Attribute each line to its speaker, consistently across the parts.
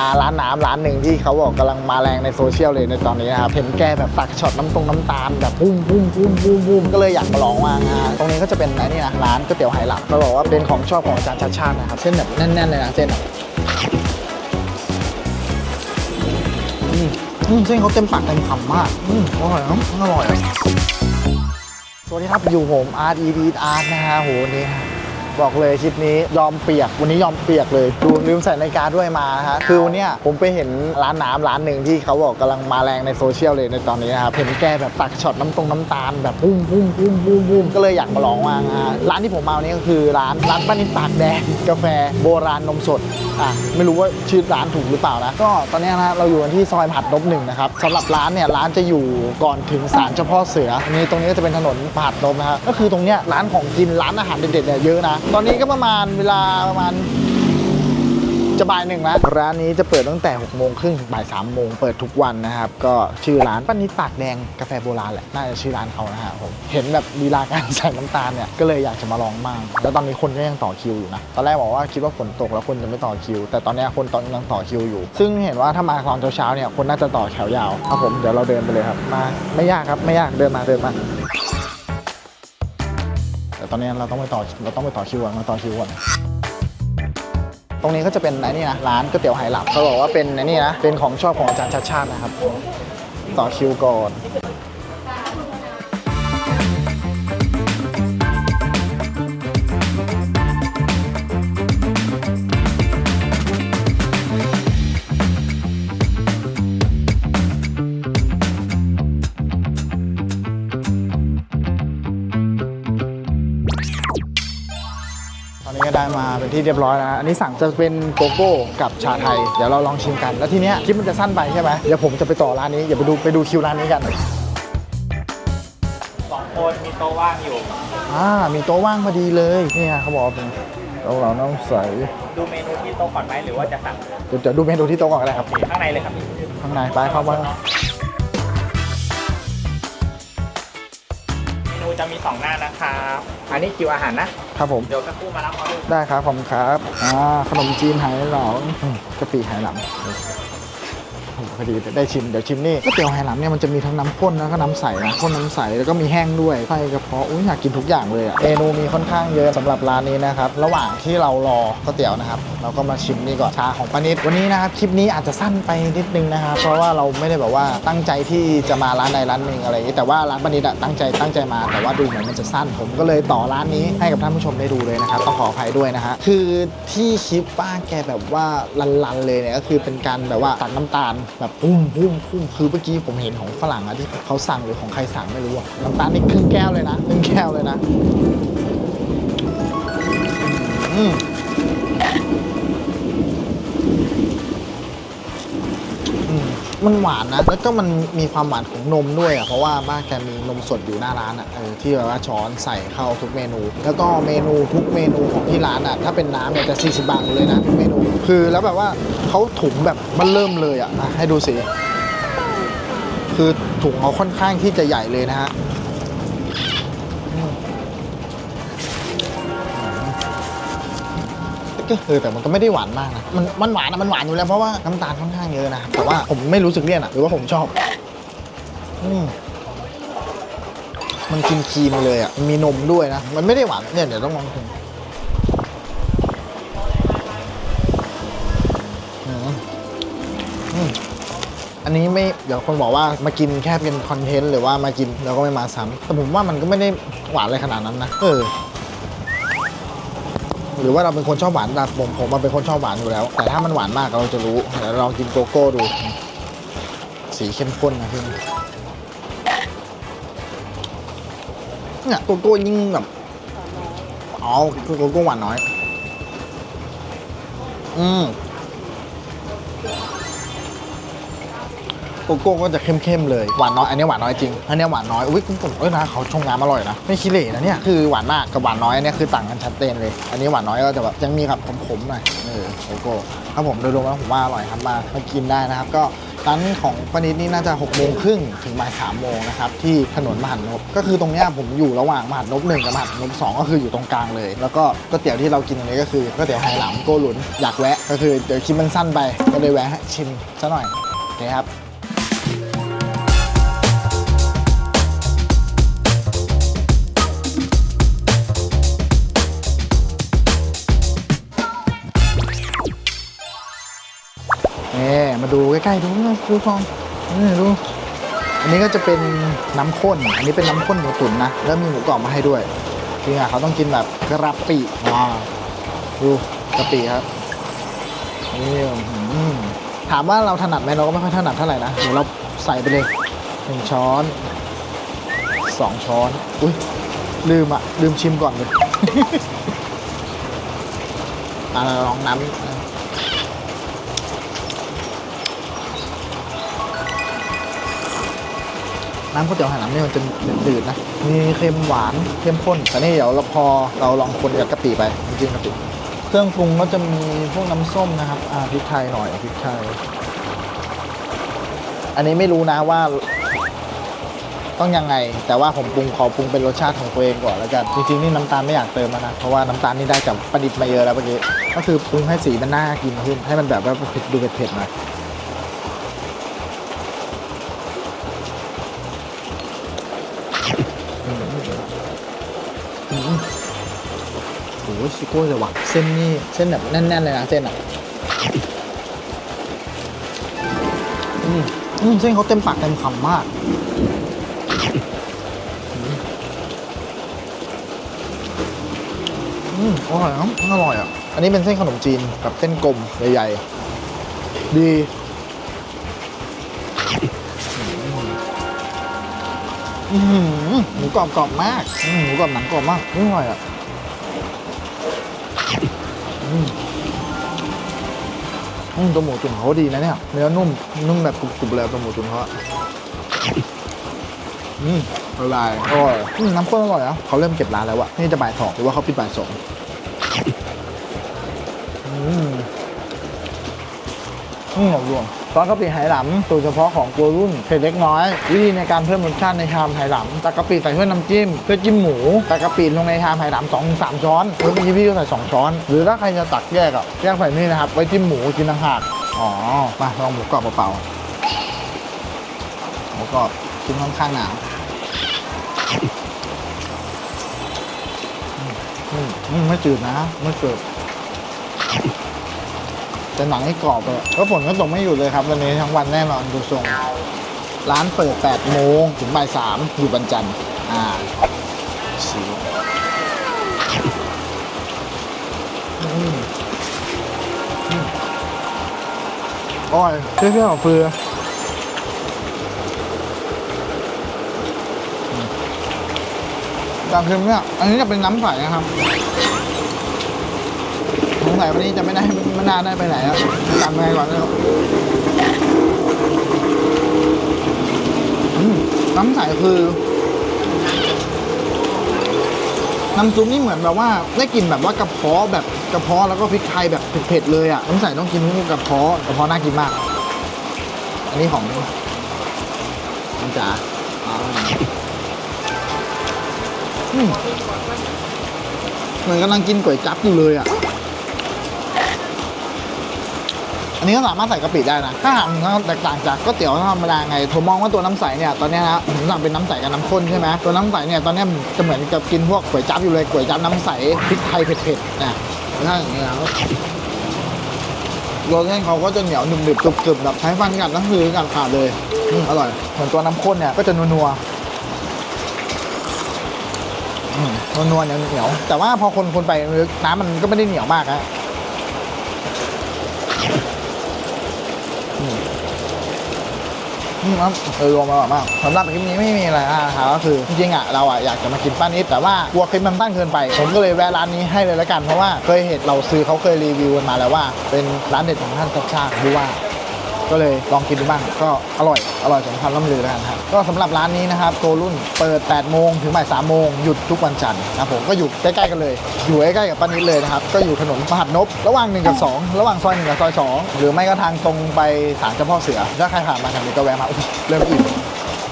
Speaker 1: อาร้านน้ำร้านหนึ่งที่เขาบอกกำลังมาแรงในโซเชียลเลยในตอนนี้นะครับเห็นแกแบบตักช็อตน้ำตรงน้ำตาลแบบพุ่มพุ่มพุ่มพุ่มพุ่มก็เลยอยากมาลองมากนะฮะตรงนี้ก็จะเป็นไอ้นี่นะร้านก๋วยเตี๋ยวไหหลับเขาบอกว่าเป็นของชอบของอาจารย์ชาติชาตินะครับเส้นแบบแน่นๆเลยนะเส้นอะอืมอืมเส้นเขาเต็มปากเต็มคำมากอืมอร่อยครับอร่อยสวัสดีครับอยู่ผมอาร์ตอีดีอาร์ตนะฮะโหวันนี้ บอกเลยคลิปนี้ยอมเปียก วันนี้ยอมเปียกเลยดูลืมใส่นาฬิกาด้วยมานะฮะคือวันเนี้ยผมไปเห็นร้านน้ำร้านหนึ่งที่เขาบอกกำลังมาแรงในโซเชียลเลยในตอนนี้นะครับเห็นแกแบบตักช็อตน้ำตรงน้ำตาลแบบพุ่มพุ่มพุ่มพุ่มพุ่มก็เลยอยากมาลองมากนะฮะร้านที่ผมมาวันนี้ก็คือร้านร้านป้านินปากแดงกาแฟโบราณนมสดอะไม่รู้ว่าชื่อร้านถูกหรือเปล่านะก็ตอนนี้นะเราอยู่กันที่ซอยผัดนบหนึ่งนะครับสำหรับร้านเนี่ยร้านจะอยู่ก่อนถึงศาลเจ้าพ่อเสือนี่ตรงนี้ก็จะเป็นถนนผัดนบนะฮะก็คือตรงเนี้ยร้านของกินร้านอาหารเด็ดๆเนี่ยเยอะนะตอนนี้ก็ประมาณเวลาประมาณ จะบ่ายหนึ่งแล้ว ร้านนี้จะเปิดตั้งแต่6กโมงครึ่งถึงบ่ายสามโมงเปิดทุกวันนะครับ ก็ชื่อร้านป้านิดปากแดงกาแฟโบราณแหละ น่าจะชื่อร้านเขานะฮะผมเห็นแบบลีลาการใส่น้ำตาลเนี่ย ก็เลยอยากจะมาลองมั่งแล้วตอนนี้คนก็ยังต่อคิวอยู่นะ ตอนแรกบอกว่าคิดว่าฝนตกแล้วคนจะไม่ต่อคิว แต่ตอนนี้คนตอนยังต่อคิวอยู่ ซึ่งเห็นว่าถ้ามาตอนเช้าๆเนี่ยคนน่าจะต่อแถวยาวครับผมเดี๋ยวเราเดินไปเลยครับมาไม่ยากครับไม่ยากเดินมาเดินมาแต่ตอนนี้เราต้องไปต่อเราต้องไปต่อคิวก่อนมาต่อคิวก่อน ตรงนี้ก็จะเป็นไอ้นี่นะร้านก๋วยเตี๋ยวไหหลับเขาบอกว่าเป็นไอ้นี่นะเป็นของชอบของอาจารย์ชาติชาตินะครับ ต่อคิวก่อน ตอนนี้ก็ได้มาเป็นที่เรียบร้อยแล้วนะอันนี้สั่งจะเป็นโกโก้กับชาไทย เดี๋ยวเราลองชิมกัน แล้วทีเนี้ยคลิปมันจะสั้นไปใช่ไหมเดี๋ยวผมจะไปต่อร้านนี้ อย่าไปดูไปดูคิวร้านนี้กัน
Speaker 2: สองคนมีโต๊ะว่างอยู่
Speaker 1: อ่า มีโต๊ะว่างพอดีเลย นี่ฮะเขาบอกว่าเป็นโต๊ะเราน้ำใส
Speaker 2: ดูเมนูที่โต๊ะก่อนไหมหรือว่าจะสั่ง
Speaker 1: เดี๋ยวเดี๋ยวดูเมนูที่โต๊ะก่อนก็ได้ครับ
Speaker 2: ข้างในเลยครับ
Speaker 1: ข้างในไปเข้ามา
Speaker 2: เมนูจะมีสองหน้านะครับอันนี้คิวอาหารนะ
Speaker 1: ครับผม
Speaker 2: เดี๋ยวสักครู่มารับออเดอร์
Speaker 1: ได้ครับขอบคุณครับอ่าขนมจีนไหหลำอืมกะปิไหหลำโอ้โห พอดีได้ชิม เดี๋ยวชิมนี่ก๋วยเตี๋ยวไหหลำเนี่ยมันจะมีทั้งน้ำข้นแล้วก็น้ำใสนะข้นน้ำใสแล้วก็มีแห้งด้วยไส้กระเพาะอุ้ยอยากกินทุกอย่างเลยอะเมนูมีค่อนข้างเยอะสำหรับร้านนี้นะครับระหว่างที่เรารอก๋วยเตี๋ยวนะครับเราก็มาชิมนี่ก่อนชาของป้านิดวันนี้นะครับคลิปนี้อาจจะสั้นไปนิดนึงนะครับเพราะว่าเราไม่ได้แบบว่าตั้งใจที่จะมาร้านใดร้านหนึ่งอะไรอย่างนี้แต่ว่าร้านป้านิดอะตั้งใจตั้งใจมา แต่ว่าดูเหมือนมันจะสั้นผมก็เลยต่อร้านนี้ให้กับท่านผู้ชมได้ดูเลยนะครับต้องขออภัยด้วยนะฮะคือที่คลิปป้าแกแบบว่าลันๆเลยเนี่ยก็คือเป็นการแบบว่าตักน้ำตาลแบบพุ่มพุ่มพุ่มคือเมื่อกี้ผมเห็นของฝรั่งอะที่เขาสั่งหรือของใครสั่งไม่รู้อะน้ำตาลนี่ครึ่งแก้วเลยนะครึ่งแก้วเลยนะ อืม มันหวานนะ แล้วก็มันมีความหวานของนมด้วยอะ เพราะว่าบ้านแกมีนมสดอยู่หน้าร้านอะเออที่แบบว่าช้อนใส่เข้าทุกเมนู แล้วก็เมนูทุกเมนูของที่ร้านอะ ถ้าเป็นน้ำเนี่ยจะ40บาทหมดเลยนะทุกเมนู คือแล้วแบบว่าเขาถุงแบบมันเริ่มเลยอะอะให้ดูสิ คือถุงเขาค่อนข้างที่จะใหญ่เลยนะฮะ ก็คือแต่มันก็ไม่ได้หวานมากนะมันมันหวานอะมันหวานอยู่แล้วเพราะว่าน้ำตาลค่อนข้างเยอะนะแต่ว่าผมไม่รู้สึกเลี่ยนอะหรือว่าผมชอบอืมมันกินครีมเลยอะมีนมด้วยนะมันไม่ได้หวานเนี่ยเดี๋ยวต้องลองชิมอืมอืมอันนี้ไม่เดี๋ยวคนบอกว่ามากินแค่เป็นคอนเทนต์หรือว่ามากินแล้วก็ไม่มาซ้ำแต่ผมว่ามันก็ไม่ได้หวานอะไรขนาดนั้นนะเออ หรือว่าเราเป็นคนชอบหวานนะผมผมมันเป็นคนชอบหวานอยู่แล้ว แต่ถ้ามันหวานมากเราจะรู้เดี๋ยวลองกินโกโก้ดู สีเข้มข้นนะพี่เนี่ยโกโก้ยิ่งแบบอ๋อคือโกโก้หวานน้อย อืม โกโก้ก็จะเข้มๆเลย หวานน้อย อันนี้หวานน้อยจริง อันนี้หวานน้อย อุ้ยคุณผมเอ้ยนะเขาชงน้ำอร่อยนะ ไม่ขี้เหร่นะเนี่ย คือหวานมากกับหวานน้อยอันนี้คือต่างกันชัดเจนเลย อันนี้หวานน้อยก็จะแบบยังมีกับขมๆหน่อย เออโกโก้ครับผมโดยรวมแล้วผมว่าอร่อยครับมามากินได้นะครับ ก็ร้านของปานิดนี่น่าจะ6กโมงครึ่งถึงบ่ายสามโมงนะครับที่ถนนมหันนบก็คือตรงเนี้ยผมอยู่ระหว่างมหันนบหนึ่งกับมหันนบสองก็คืออยู่ตรงกลางเลย แล้วก็ก๋วยเตี๋ยวที่เรากินตรงนี้ก็คือก๋วยเตี๋ยวไหหลำโกหลุนอยากแวะ ก็คือเดี๋ยวคลิปมันสั้นไปก็เลยแวะชิมซะหน่อยโอเคครับ กล้ๆดูนะดูฟองนี่ดูอันนี้ก็จะเป็นน้ำข้น อันนี้เป็นน้ำข้นหมูตุ๋นนะ แล้วมีหมูกรอบมาให้ด้วยจริงอะเขาต้องกินแบบกระปิว้าดูกระปิครับนี่ถามว่าเราถนัดไหมเราก็ไม่ค่อยถนัดเท่าไหร่นะ เดี๋ยวเราใส่ไปเลยหนึ่งช้อนสองช้อน อุ้ยลืมอะลืมชิมก่อนเลยอ่าลองน้ำ น้ำก๋วยเตี๋ยวไหหลำนี่มันจะดืดๆนะ มีเค็มหวานเข้มข้นแต่นี่เดี๋ยวเราพอเราลองคนกับกะปิไปจริงๆกะปิเครื่องปรุงก็จะมีพวกน้ำส้มนะครับอ่าพริกไทยหน่อยพริกไทย อันนี้ไม่รู้นะว่าต้องยังไง แต่ว่าผมปรุงขอปรุงเป็นรสชาติของตัวเองก่อนแล้วกันจริงๆนี่น้ำตาลไม่อยากเติมแล้วนะเพราะว่าน้ำตาลนี่ได้จากประดิษฐ์มาเยอะแล้วเมื่อกี้ก็คือปรุงให้สีมันน่ากินขึ้นให้มันแบบว่าเผ็ดดูเผ็ดๆหน่อย โอ้ยสุโก้เลยว่ะเส้นนี่เส้นแบบแน่นๆเลยนะเส้นอะอืมอืมเส้นเขาเต็มปากเต็มคำมากอืมอร่อยครับอร่อยอะ อันนี้เป็นเส้นขนมจีนแบบเส้นกลมใหญ่ๆ ดี อือหือหมูกรอบกรอบมากอืมหมูกรอบหนังกรอบมากอร่อยอะอืมอืมตัวหมูตุ๋นเขาดีนะเนี่ยเนื้อนุ่มนุ่มแบบกรุบๆเลยตัวหมูตุ๋นเขาอะอืมละลายอร่อยอืมน้ำข้นอร่อยนะเขาเริ่มเก็บร้านแล้วอะนี่จะบ่ายสองหรือว่าเขาปิดบ่ายสองอืมอืมรวม ซอสกะปิไหหลำสูตรเฉพาะของตัวรุ่นเผ็ดเล็กน้อย วิธีในการเพิ่มรสชาติในชามไหหลำตะกะปิใส่เพื่อน้ำจิ้ม เพื่อจิ้มหมูตะกะปิลงในชามไหหลำสองสามช้อนหรือเมื่อกี้พี่ก็ใส่สองช้อน หรือถ้าใครจะตักแยกอะแยกใส่นี่นะครับไว้จิ้มหมูกินต่างหากอ๋อมาลองหมูกรอบเปล่าหมูกรอบกินค่อนข้างหนาอืมไม่จืดนะไม่จืด แต่หนังให้กรอบเลยแล้วฝนก็ตกไม่หยุดเลยครับวันนี้ทั้งวันแน่นอนดูทรงร้านเปิด8โมงถึงบ่าย3อยู่บันจันทร์อ่าชิวอืมอืมอร่อยเชื่อเชื่อของเฟืออืมแต่คือเนี่ย อันนี้จะเป็นน้ำใสนะครับ สงสัยวันนี้จะไม่ได้ไม่น่าได้ไปไหนแล้วกลับมาก่อนแล้วน้ำใสคือ น้ำซุปนี่เหมือนแบบว่า ได้กลิ่นแบบว่ากระเพาะแบบกระเพาะแล้วก็พริกไทยแบบเผ็ดๆเลยอะน้ำใสต้องกินคู่กับกระเพาะกระเพาะน่ากินมาก อันนี้ของน้ำจ๋าเหมือนกำลังกินก๋วยจั๊บอยู่เลยอะ อันนี้ก็สามารถใส่กะปิได้นะ ถ้าหากมันแตกต่างจากก๋วยเตี๋ยวธรรมดาไงผมมองว่าตัวน้ำใสเนี่ยตอนนี้นะผมสั่งเป็นน้ำใสกับน้ำข้นใช่ไหมตัวน้ำใสเนี่ยตอนนี้มันจะเหมือนกับกินพวกก๋วยจั๊บอยู่เลยก๋วยจั๊บน้ำใสพริกไทยเผ็ดๆนะถ้าอย่างนี้แล้วรสชาติเขาก็จะเหนียวหนึบๆกรึบๆแบบใช้ฟันกัดนั่นคือกัดขาดเลยอืมอร่อยเหมือนตัวน้ำข้นเนี่ยก็จะนัวๆอืมนัวๆเหนียวแต่ว่าพอคนคนไปน้ำมันก็ไม่ได้เหนียวมากนะ อืมครับเออรวมมาแบบมากสำหรับคลิปนี้ไม่มีอะไรนะครับก็คือจริงๆอะเราอะอยากจะมากินป้านิดแต่ว่ากลัวคลิปมันตั้งเกินไป ผมก็เลยแวะร้านนี้ให้เลยละกันเพราะว่าเคยเห็นเราซื้อเขาเคยรีวิวกันมาแล้วว่า เป็นร้านเด็ดของท่านชัชชาติผู้ว่า ก็เลยลองกินดูบ้างก็อร่อยอร่อยสมคำล่ำลือแล้วกันครับก็สำหรับร้านนี้นะครับโตรุ่นเปิด 8 โมงถึงบ่าย 3 โมงหยุดทุกวันจันทร์นะผมก็อยู่ใกล้ๆกันเลย อยู่ใกล้ๆกับป้านิดเลยนะครับก็อยู่ถนนมหัดนบ ระหว่าง 1 กับ 2 ระหว่างซอย 1 กับซอย 2 หรือไม่ก็ทางตรงไปศาลเจ้าพ่อเสือถ้าใครผ่านมาทางนี้ก็แวะมาเริ่มอิ่ม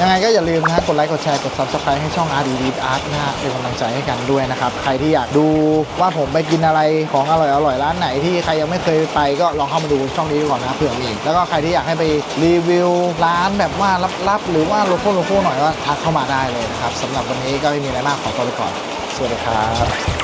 Speaker 1: ยังไงก็อย่าลืมนะฮะกดไลค์กดแชร์กด subscribe ให้ช่อง r d d Art นะฮะเป็นกำลังใจให้กันด้วยนะครับ ใครที่อยากดูว่าผมไปกินอะไรของอร่อยอร่อยร้านไหนที่ใครยังไม่เคยไปก็ลองเข้ามาดูช่องนี้ก่อนนะเผื่อมีอีกแล้วก็ใครที่อยากให้ไปรีวิวร้านแบบว่าลับๆหรือว่าโลโก้โลโก้หน่อยก็ทักเข้ามาได้เลยนะครับสำหรับวันนี้ก็ไม่มีอะไรมากขอตัวไปก่อนสวัสดีครับ